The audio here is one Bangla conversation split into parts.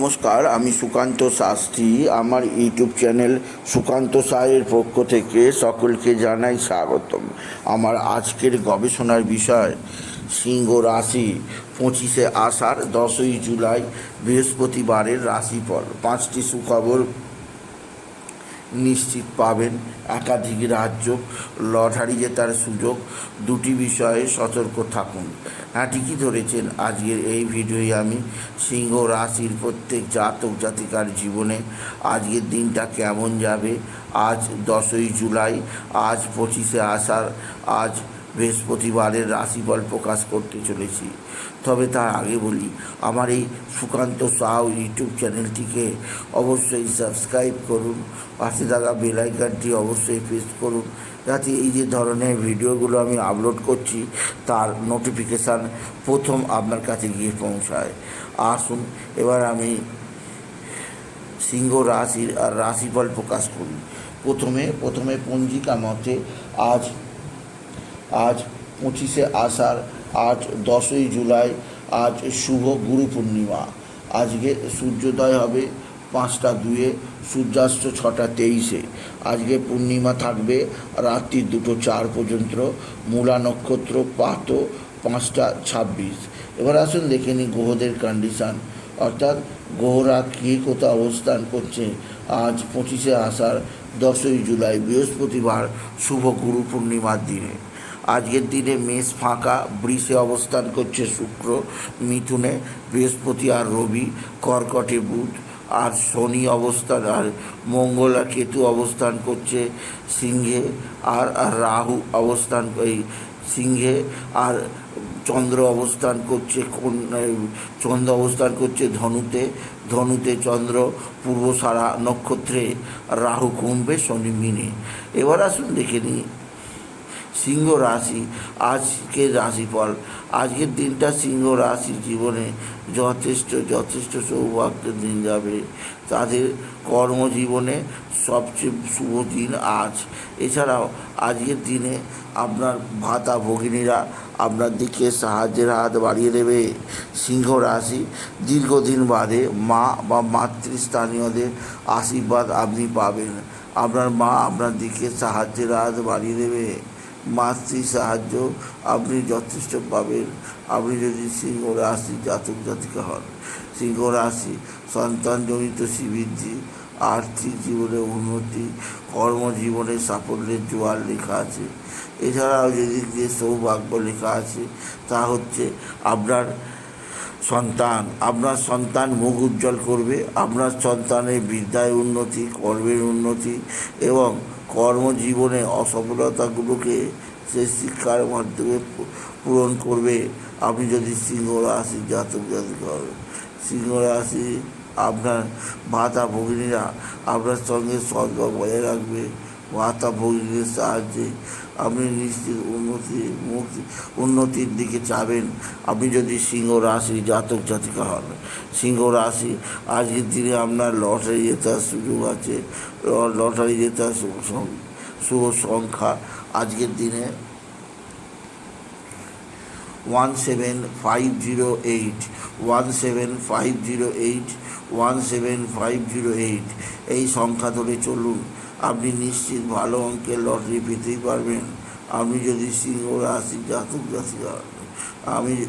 নমস্কার, আমি সুকান্ত শাস্ত্রী। আমার ইউটিউব চ্যানেল সুকান্ত সাহের পক্ষ থেকে সকলকে জানাই স্বাগতম। আমার আজকের গবেষণার বিষয়, সিংহ রাশি পঁচিশে আষাঢ় দশই জুলাই বৃহস্পতিবারের রাশিফল। পাঁচটি সুখবর নিশ্চিত পাবেন। একাধিক রাজ্য লটারি জেতার সুযোগ। দুটি বিষয়ে সতর্ক থাকুন। হ্যাঁ ঠিকই ধরেছেন? আজকের এই ভিডিওয়ে আমি সিংহ রাশির প্রত্যেক জাতক জাতিকার জীবনে আজকের দিনটা কেমন যাবে? আজ দশই জুলাই, আজ পঁচিশে আষাঢ়, আজ বৃহস্পতিবারের রাশিফল প্রকাশ করতে চলেছি। তবে তার আগে বলি, আমার এই সুকান্ত সাউ ইউটিউব চ্যানেলটিকে অবশ্যই সাবস্ক্রাইব করুন, পাশে থাকা বেলাইকানটি অবশ্যই প্রেস করুন, যাতে এই যে ধরনের ভিডিওগুলো আমি আপলোড করছি, তার নোটিফিকেশান প্রথম আপনার কাছে গিয়ে পৌঁছায়। আসুন, এবার আমি সিংহ রাশির আর রাশিফল প্রকাশ করি। প্রথমে প্রথমে পঞ্জিকা মতে আজ আজ পঁচিশে আষাঢ়, আজ দশই জুলাই, আজ শুভ গুরু পূর্ণিমা। আজকে সূর্যোদয় হবে পাঁচটা দুয়ে, সূর্যাস্ত ছটা তেইশে। আজকে পূর্ণিমা থাকবে রাত্রি দুটো চার পর্যন্ত, মূলা নক্ষত্র পাত পাঁচটা ছাব্বিশ। এবার আসুন দেখে নিই গ্রহদের কন্ডিশান অর্থাৎ গ্রহরা কে কোথাও অবস্থান করছে আজ পঁচিশে আষাঢ়, দশই জুলাই, বৃহস্পতিবার, শুভ গুরু পূর্ণিমার দিনে। আজকের দিনে মেষ ফাঁকা, বৃষে অবস্থান করছে শুক্র, মিথুনে বৃহস্পতি আর রবি, কর্কটে বুধ, আর শনি অবস্থান, আর মঙ্গল আর কেতু অবস্থান করছে সিংহে, আর রাহু অবস্থান, এই সিংহে, আর চন্দ্র অবস্থান করছে কোন চন্দ্র অবস্থান করছে ধনুতে ধনুতে চন্দ্র, পূর্ব সারা নক্ষত্রে রাহু কমবে শনি মিনে। এবার আসুন দেখে নিই সিংহ রাশি, আজকের রাশিফল। আজকের দিনটা সিংহ রাশি জীবনে যথেষ্ট যথেষ্ট সৌভাগ্যের দিন যাবে। তাদের কর্মজীবনে সবচেয়ে শুভ দিন আজ। এছাড়াও আজকের দিনে আপনার ভাতা ভগিনীরা আপনার দিকে সাহায্যের হাত বাড়িয়ে দেবে। সিংহ রাশি দীর্ঘদিন বাদে মা বা মাতৃস্থানীয়দের আশীর্বাদ আপনি পাবেন। আপনার মা আপনার দিকে সাহায্যের হাত বাড়িয়ে দেবে। মাতৃ সাহায্য, আপনি যথেষ্ট পাবেন আপনি যদি সিংহ রাশি জাতক জাতিকা হন, সিংহ রাশি সন্তানজনিত শ্রীবৃদ্ধি, আর্থিক জীবনে উন্নতি, কর্মজীবনে সাফল্যের জোয়ার লেখা আছে। এছাড়াও যদি যে সৌভাগ্য লেখা আছে, তা হচ্ছে আপনার সন্তান আপনার সন্তান মুখ উজ্জ্বল করবে, আপনার সন্তানের বিদ্যায় উন্নতি, কর্মের উন্নতি এবং কর্মজীবনে অসফলতাগুলোকে সে শিক্ষার মাধ্যমে পূরণ করবে। আপনি যদি সিংহ রাশি জাতক জাতিক হবেন সিংহ রাশি আপনার ভাতা ভগিনীরা আপনার সঙ্গে সদ্ভাব বজায় রাখবে। ভাতা ভগিনীর সাহায্যে আপনি নিশ্চিত উন্নতি, মুক্তি, উন্নতির দিকে চাবেন আপনি যদি সিংহ রাশি জাতক জাতিকা হন, সিংহ রাশি আজকের দিনে আপনার লটারি জেতার সুযোগ আছে। লটারি জেতার শুভ সংখ্যা আজকের দিনে one seven five zero eight, one seven five zero eight, one seven five zero eight. এই সংখ্যা ধরে চলুন। আপনি নিশ্চিত ভালো অঙ্কের লটারি পেতেই পারবেন। আপনি যদি সিংহ রাশি, জাতক জাতিকা। আমি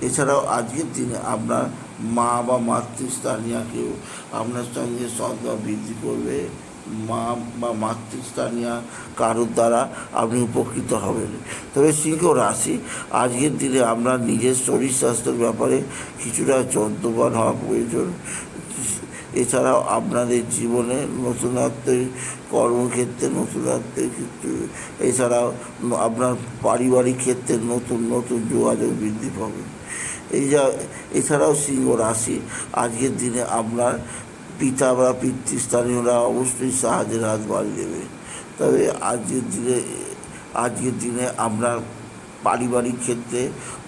এছাড়াও আজকের দিনে আপনার মা বা মাতৃস্থানীয়কেও আপনার সঙ্গে সদ্ভাব বৃদ্ধি করবে। মা বা মাতৃস্থানীয় কারোর দ্বারা আপনি উপকৃত হবেন। তবে সিংহ রাশি, আজকের দিনে আপনার নিজের শরীর স্বাস্থ্যের ব্যাপারে কিছুটা যত্নবান হওয়া প্রয়োজন। এছাড়াও আপনাদের জীবনে নতুনত্বের কর্মক্ষেত্রে নতুনত্বের ক্ষেত্রে, এছাড়াও আপনার পারিবারিক ক্ষেত্রে নতুন নতুন যোগাযোগ বৃদ্ধি পাবে। এই যা, এছাড়াও সিংহ রাশি, আজকের দিনে আপনার পিতা বা পিতৃস্থানীয়রা অবশ্যই সাহায্যের হাত বাড়িয়ে দেবে। তবে আজকের দিনে আজকের দিনে আপনার পারিবারিক ক্ষেত্রে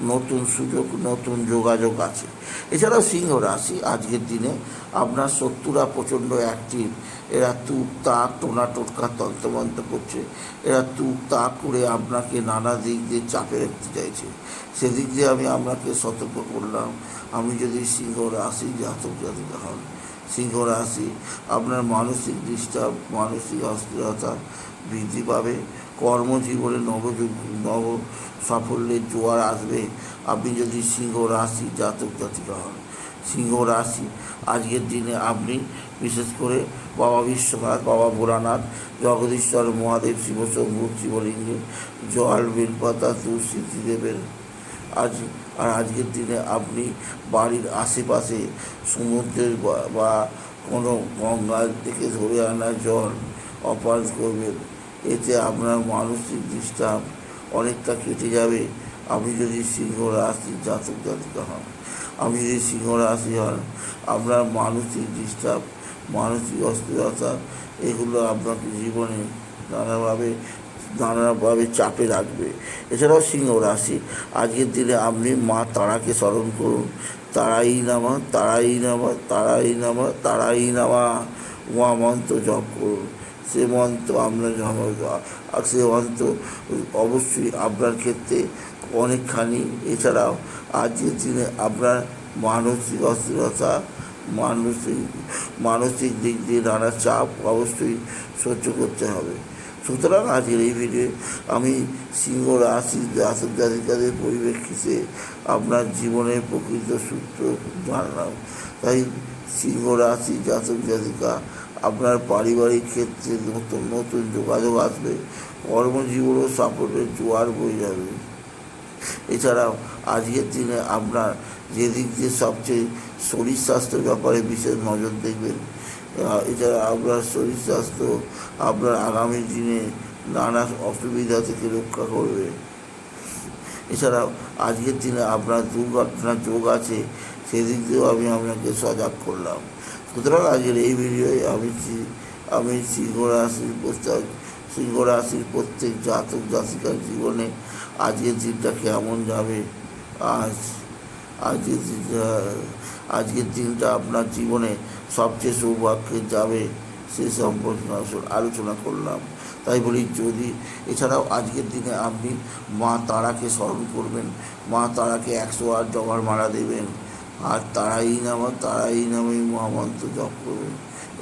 নতুন সুযোগ, নতুন যোগাযোগ আছে। এছাড়াও সিংহ রাশি, আজকের দিনে আপনার শত্রুরা প্রচণ্ড অ্যাক্টিভ এরা তুক তাক টোনা, টোটকা, তন্ত্রমন্ত্র করছে। এরা তুক তাক করে আপনাকে নানা দিক দিয়ে চাপে রাখতে চাইছে। সেদিক দিয়ে আমি আপনাকে সতর্ক করলাম। আমি যদি সিংহ রাশি জাতক জাতিকা হন, সিংহ রাশি আপনার মানসিক ডিস্টার্ব মানসিক অস্থিরতা বৃদ্ধি পাবে। কর্মজীবনে নবযুগ নব সাফল্যের জোয়ার আসবে। আপনি যদি সিংহ রাশি জাতক জাতিকা হন, সিংহ রাশি, আজকের দিনে আপনি বিশেষ করে বাবা বিশ্বনাথ, বাবা ভোলানাথ, জগদীশ্বর, মহাদেব শিবশম্ভু শিবলিঙ্গে, জল, বেলপাতা, তুলসী দেবের আজ, আর আজকের দিনে আপনি বাড়ির আশেপাশে সমুদ্রের বা- বা কোনো গঙ্গা থেকে ধরে আনা জল অপারেট করবেন। এতে আপনার মানসিক ডিস্টার্ব অনেকটা কেটে যাবে। আপনি যদি সিংহ রাশি জাতক জাতিকা হন, আপনি যদি সিংহ রাশি হন, আপনার মানসিক ডিস্টার্ব মানসিক অস্থিরতা, এগুলো আপনাকে জীবনে নানাভাবে নানাভাবে চাপে রাখবে। এছাড়াও সিংহ রাশি, আজকের দিনে আপনি মা তারাকে স্মরণ করুন। তারাই নামা তারাই নামা তারাই নামা তারাই নামা। উমা মন্ত্র জপ করুন। মন্ত্র আপনার মন্ত্র অবশ্যই আপনার ক্ষেত্রে অনেকখানি। এছাড়াও আজকের দিনে আপনার মানসিক অস্থিরতা, মানসিক মানসিক দিক দিয়ে নানা চাপ অবশ্যই সহ্য করতে হবে। সুতরাং আজকের এই ভিডিও আমি সিংহ রাশি জাতক জাতিকাদের পরিপ্রেক্ষিতে আপনার জীবনের প্রকৃত সূত্র জানলাম। তাই সিংহ রাশি জাতক জাতিকা আপনার পারিবারিক ক্ষেত্রে নতুন নতুন যোগাযোগ আসবে কর্মজীবনও সাপোর্টের জোয়ার বয়ে যাবে। এছাড়াও, আজকের দিনে আপনার যে দিক দিয়ে সবচেয়ে শরীর স্বাস্থ্যের ব্যাপারে বিশেষ নজর দেখবেন এছাড়া আপনার শরীর স্বাস্থ্য আপনার আগামী দিনে নানা অসুবিধা থেকে রক্ষা করবে। এছাড়াও, আজকের দিনে আপনার দুর্ঘটনা যোগ আছে, সেদিক দিয়েও আমি আপনাকে সজাগ করলাম। সুতরাং আজকের এই ভিডিওয়ে আমি আমি সিংহ রাশির প্রস্তাব সিংহ রাশির প্রত্যেক জাতক জাতিকার জীবনে আজকের দিনটা কেমন যাবে? আজ আজকের দিনটা আজকের দিনটা আপনার জীবনে সবচেয়ে সৌভাগ্যে যাবে সে সম্পর্কে আলোচনা করলাম। তাই বলি যদি এছাড়াও আজকের দিনে আপনি মা তারাকে স্মরণ করবেন। মা তারাকে একশো আট জবার মারা দেবেন। আর তারাই নামা তারাই নামে মহামন্ত্র জপ করবেন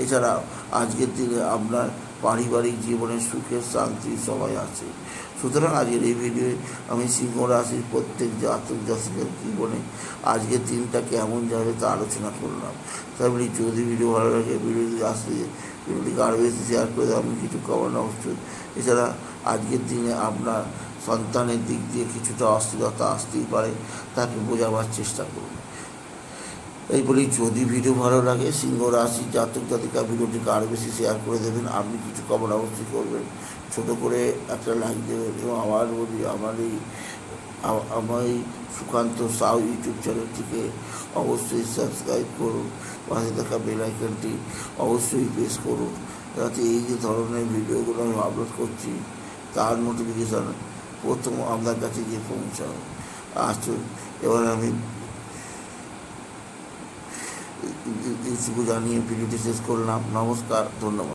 এছাড়া আজকের দিনে আপনার পারিবারিক জীবনে সুখের শান্তি সবাই আছে। সুতরাং আজকের এই ভিডিওয়ে আমি সিংহ রাশির প্রত্যেক জাতক জাতিকের জীবনে আজকের দিনটা কেমন যাবে তা আলোচনা করলাম। তাই যদি ভিডিও ভালো লাগে ভিডিওটি আসতে ভিডিওটিকে আরও বেশি শেয়ার করে আমি কিছু কমানো অবশ্যই। এছাড়া আজকের দিনে আপনার সন্তানের দিক দিয়ে কিছুটা অস্থিরতা আসতেই পারে, তাকে বোঝাবার চেষ্টা করুন। এই বলি যদি ভিডিও ভালো লাগে, সিংহ রাশি, জাতক, জাতিকা, ভিডিওটিকে আরও বেশি শেয়ার করে দেবেন। আপনি কিছু কমেন্ট অবশ্যই করবেন। ছোটো করে একটা লাইক দেবেন এবং আবার বলি, আমার এই আমার এই সুকান্ত সাউ ইউটিউব চ্যানেলটিকে অবশ্যই সাবস্ক্রাইব করুন। পাশে থাকা বেল আইকনটি অবশ্যই প্রেস করুন। যাতে এই যে ধরনের ভিডিওগুলো আমি আপলোড করছি, তার নোটিফিকেশান প্রথম আপনার কাছে গিয়ে পৌঁছায়। আসুন, এবার আমি এইটুকু জানিয়ে ভিডিওটি শেষ করলাম নমস্কার ধন্যবাদ